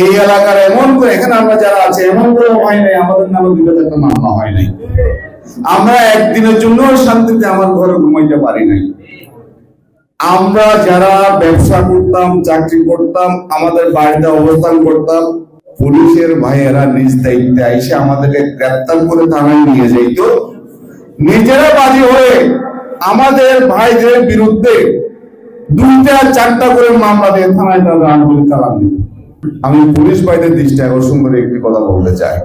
এই এলাকার এমন করে, এখানে আমরা যারা আছে, এমন করে হয় নাই, আমাদের নামে বিগত একটা মামলা হয় নাই। আমরা একদিনের জন্য শান্তিতে আমার ঘরে ঘুমাইতে পারি নাই। আমরা যারা ব্যবসা করতাম, চাকরি করতাম, আমাদের বাড়িতে অবস্থান করতাম, পুলিশের ভাইয়েরা নিজ দায়িত্বে এসে আমাদেরকে গ্রেপ্তার করে থানায় নিয়ে যাইতো। নিজেরা বাজি হয়ে আমাদের ভাইদের বিরুদ্ধে দুইটা, চারটা করে মামলা দিয়ে থানায় তারা আন্দোলন চালান দিত। আমি পুলিশ ভাইদের দৃষ্টি আকর্ষণ করে একটি কথা বলতে চাই।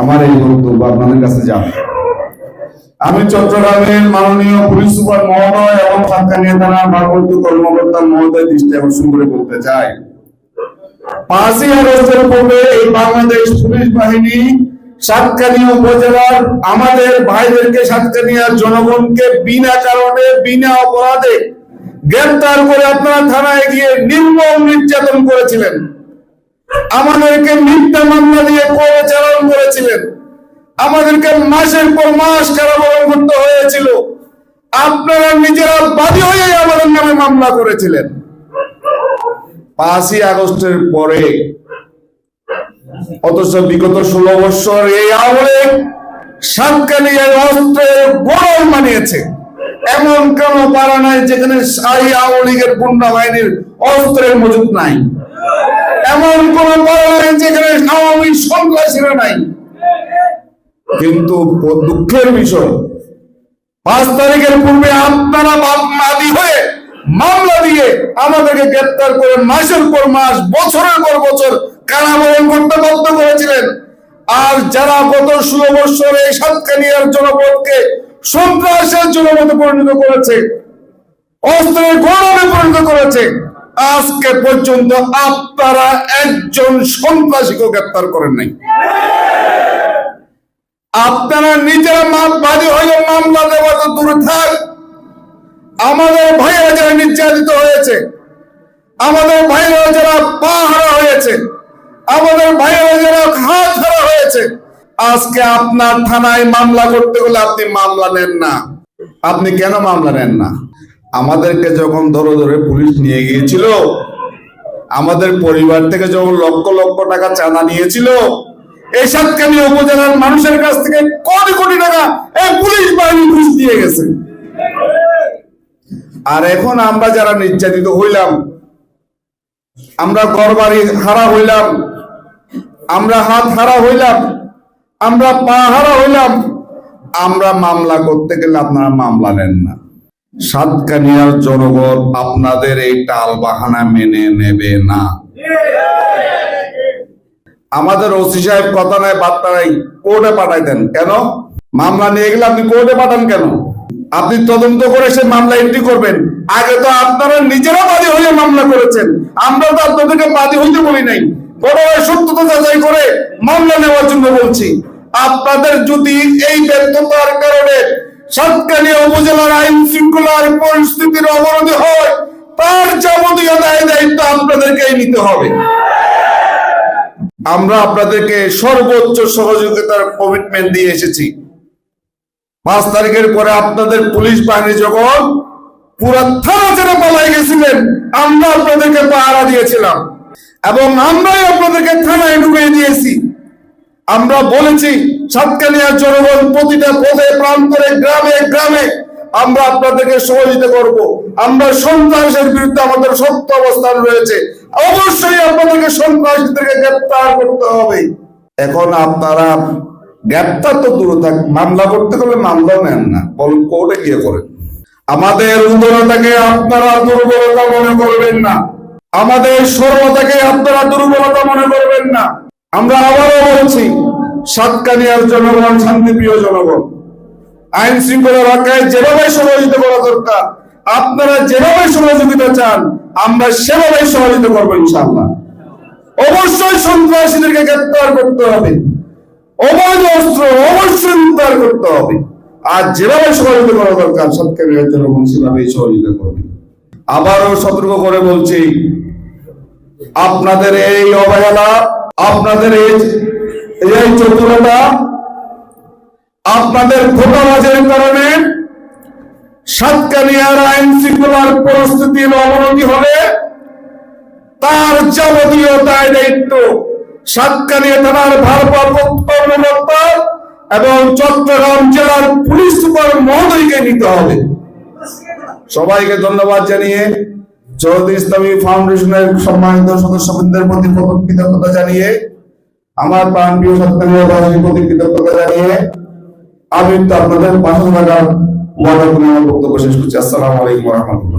আমার এই বক্তব্য আপনাদের কাছে যান আমি চট্টগ্রামের মাননীয় পুলিশ সুপার মহোদয় এবং সাতকানিয়া থানার ভারপ্রাপ্ত কর্মকর্তা মহোদয় দৃষ্টি আকর্ষণ করে বলতে চাই। পাঁচই আগস্টের পূর্বে এই বাংলাদেশ পুলিশ বাহিনী সাতকানিয়া উপজেলার আমাদের ভাইদেরকে, সাতকানিয়ার জনগণকে বিনা কারণে, বিনা অপরাধে গ্রেপ্তার করে আপনারা থানায় গিয়ে নির্মম নির্যাতন করেছিলেন। আমাদেরকে মিথ্যা মামলা দিয়ে করে চালান করেছিলেন। আমাদেরকে মাসের পর মাস কারাবরণ করতে হয়েছিল। আপনারা নিজেরা বাদী হয়ে আমাদের নামে মামলা করেছিলেন। পাঁচই আগস্টের পরে, অথচ বিগত ষোলো বছর এই আমলে সাতকালিয়ার অস্ত্রের গোড়ল মানিয়েছে। এমন কোন পাড়া নাই যেখানে এই আওয়ামী লীগের গুন্ডা বাহিনীর অস্ত্রের মজুদ নাই। এমন কোন পাড়া নাই যেখানে আওয়ামী সন্ত্রাসীরা নাই। কিন্তু দুঃখের বিষয়, পাঁচ তারিখের পূর্বে আপনারা বাদী হয়ে মামলা দিয়ে আমাদেরকে গ্রেপ্তার করে মাসের পর মাস, বছরের পর বছর কারাবরণ করতে বাধ্য করেছিলেন। আর যারা গত ষোলো বছরে সাতকানিয়ার জনপদকে সন্ত্রাসের জনপদে পরিণত করেছে। অস্ত্রের গৌরবে পরিণত করেছে। আজকে পর্যন্ত আপনারা একজন সন্ত্রাসীকে গ্রেপ্তার করেন নাই। আপনারা নিজেরা বাদী হয়ে মামলা দেওয়া তো দূরে থাক। আমাদের ভাইয়েরা যারা নির্যাতিত হয়েছে, আমাদের ভাইয়েরা যারা পা হারা হয়েছে, আমাদের ভাইয়েরা যারা হাত হারা হয়েছে আজকে আপনার থানায় মামলা করতে গেলে আপনি মামলা নেন না। আপনি কেন মামলা নেন না? আমাদেরকে যখন ধরে ধরে পুলিশ নিয়ে গিয়েছিল, আমাদের পরিবার থেকে যখন লক্ষ লক্ষ টাকা চাঁদা নিয়েছিল এই সাতকানি উপজেলার মানুষের কাছ থেকে কোটি কোটি টাকা এই পুলিশ বাহিনী ঘুষ দিয়ে গেছে। আর এখন আমরা যারা নির্যাতিত হইলাম, আমরা ঘর বাড়ি হারা হইলাম, আমরা হাত হারা হইলাম আমরা পাহারা হইলাম। আমরা মামলা করতে গেলে আপনারা মামলা নেন না। সাতকানিয়ার জনগণ আপনাদের এই টাল বাহানা মেনে নেবে না। আমাদের ওসি সাহেব কথা নাই, বার্তা নাই, কোর্টে পাঠাই দেন। কেন? মামলা নিয়ে গেলে আপনি কোর্টে পাঠান কেন? আপনি তদন্ত করে সে মামলা এন্ট্রি করবেন। আগে তো আপনারা নিজেরা বাদী হয়ে মামলা করেছেন। আমরা তো আপনাদেরকে বাদী হইতে বলি নাই। প্রথমে সত্যতা যাচাই করে মামলা নেওয়ার জন্য বলছি। আপনাদের যদি এই ব্যর্থতার কারণে সাতকানিয়া উপজেলার আইন শৃঙ্খলার পরিস্থিতির অবনতি হয়, তার যাবতীয় দায় দায়িত্ব আপনাদেরকেই নিতে হবে। আমরা আপনাদেরকে সর্বোচ্চ সহযোগিতার কমিটমেন্ট দিয়ে এসেছি। পাঁচ তারিখের পরে আপনাদের পুলিশ বাহিনী যখন পুরো থানা ছেড়ে পালাই গেছিলেন, আমরা আপনাদেরকে পাহারা দিয়েছিলাম। এবং আমরাই আপনাদেরকে থানায় ঢুকিয়ে দিয়েছি। আমরা বলেছি সাতকানিয়ার জনগণ প্রতিটা পথে, প্রান্তরে, গ্রামে গ্রামে আমরা আপনাদেরকে সহযোগিতা করব। আমরা সন্ত্রাসের বিরুদ্ধে আমাদের সত্য অবস্থান রয়েছে। অবশ্যই আপনাদেরকে সন্ত্রাসীদেরকে গ্রেপ্তার করতে হবে। এখন আপনারা গ্রেপ্তার তো দূরে থাক, মামলা করতে গেলে মামলাও নেন না বলুন কোর্টে গিয়ে করেন। আমাদের উদারতাকে আপনারা দুর্বলতা মনে করবেন না। আমাদের সর্বতাকে আপনারা দুর্বলতা মনে আমরা আবারও বলছি সাতকানিয়ার জনগণ, শান্তিপ্রিয় জনগণ, আইন শৃঙ্খলা রক্ষায় যেভাবে সহযোগিতা করা দরকার, আপনারা যেভাবে সহযোগিতা চান, আমরা সেভাবে সহযোগিতা করব ইনশাল্লাহ অবশ্যই সন্ত্রাসীদেরকে গ্রেপ্তার করতে হবে। অবৈধ অস্ত্র অবশ্যই উদ্ধার করতে হবে। আর যেভাবে সহযোগিতা করা দরকার সৎকারের জনগণ সেভাবেই সহযোগিতা করবে। আবারও সতর্ক করে বলছি, আপনাদের এই অবহেলা আপনাদের এই চতুরতা আপনাদের ধোকাবাজের কারণে সাতকানিয়ার আইন শৃঙ্খলার পরিস্থিতির অবনতি হবে তার যাবতীয় দায় দায়িত্ব সাতকানিয়া থানার ভারপ্রাপ্ত কর্মকর্তা এবং চট্টগ্রাম জেলার পুলিশ সুপার মহোদয়কে নিতে হবে। সবাইকে ধন্যবাদ জানিয়ে চৌধুরী ইসলামী ফাউন্ডেশনের সম্মানিত সদস্যবৃন্দের প্রতি কৃতজ্ঞতা জানিয়ে, আমার প্রাণ প্রিয় সত্যাগ্রহবাসীর প্রতি কৃতজ্ঞতা জানিয়ে আমি তো আপনাদের পাশে থাকার ওয়াদা করে বক্তব্য শেষ করছি। আসসালামু আলাইকুম রহমতুল্লাহ।